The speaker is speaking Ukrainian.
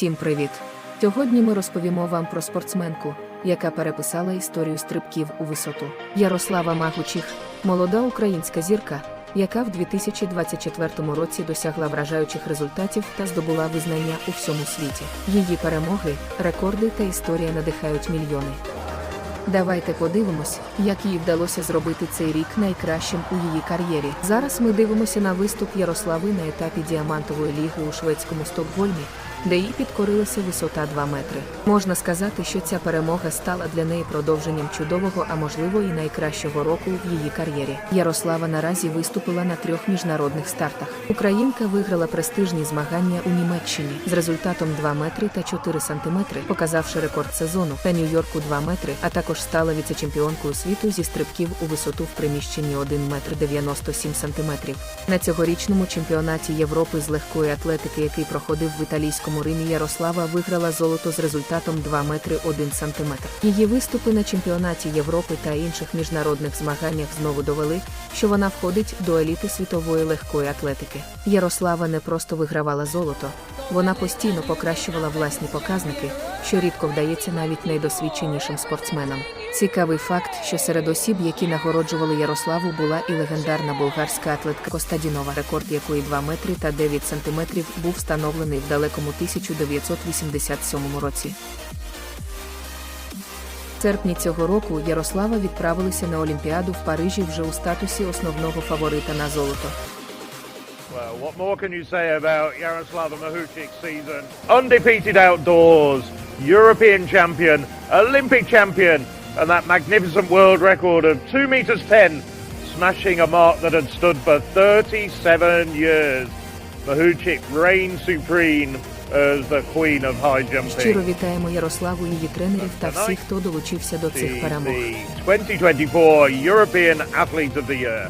Всім привіт! Сьогодні ми розповімо вам про спортсменку, яка переписала історію стрибків у висоту. Ярослава Магучих, молода українська зірка, яка в 2024 році досягла вражаючих результатів та здобула визнання у всьому світі. Її перемоги, рекорди та історія надихають мільйони. Давайте подивимось, як їй вдалося зробити цей рік найкращим у її кар'єрі. Зараз ми дивимося на виступ Ярослави на етапі діамантової ліги у шведському Стокгольмі, де їй підкорилася висота 2 метри. Можна сказати, що ця перемога стала для неї продовженням чудового, а можливо і найкращого року в її кар'єрі. Ярослава наразі виступила на трьох міжнародних стартах. Українка виграла престижні змагання у Німеччині з результатом 2 метри та 4 сантиметри, показавши рекорд сезону та Нью-Йорку 2 метри, а також стала віце-чемпіонкою світу зі стрибків у висоту в приміщенні 1 метр 97 сантиметрів. На цьогорічному чемпіонаті Європи з легкої атлетики, який проходив в італійському Римі, Ярослава виграла золото з результатом 2 метри 1 сантиметр. Її виступи на чемпіонаті Європи та інших міжнародних змаганнях знову довели, що вона входить до еліти світової легкої атлетики. Ярослава не просто вигравала золото, вона постійно покращувала власні показники, що рідко вдається навіть найдосвідченішим спортсменам. Цікавий факт, що серед осіб, які нагороджували Ярославу, була і легендарна болгарська атлетка Костадінова, рекорд якої 2 метри та 9 сантиметрів був встановлений в далекому 1987 році. В серпні цього року Ярослава відправилися на Олімпіаду в Парижі вже у статусі основного фаворита на золото. Well, what more can you? Undefeated outdoors, European champion, Olympic champion, and that magnificent world record of 2 meters 10, smashing a mark that had stood for 37 years. Mahuchik reigns supreme as the queen of high Щиро jumping. вітаємо Ярославу, її тренерів та всіх, хто долучився до The, цих перемог. the 2024 European Athlete of the Year.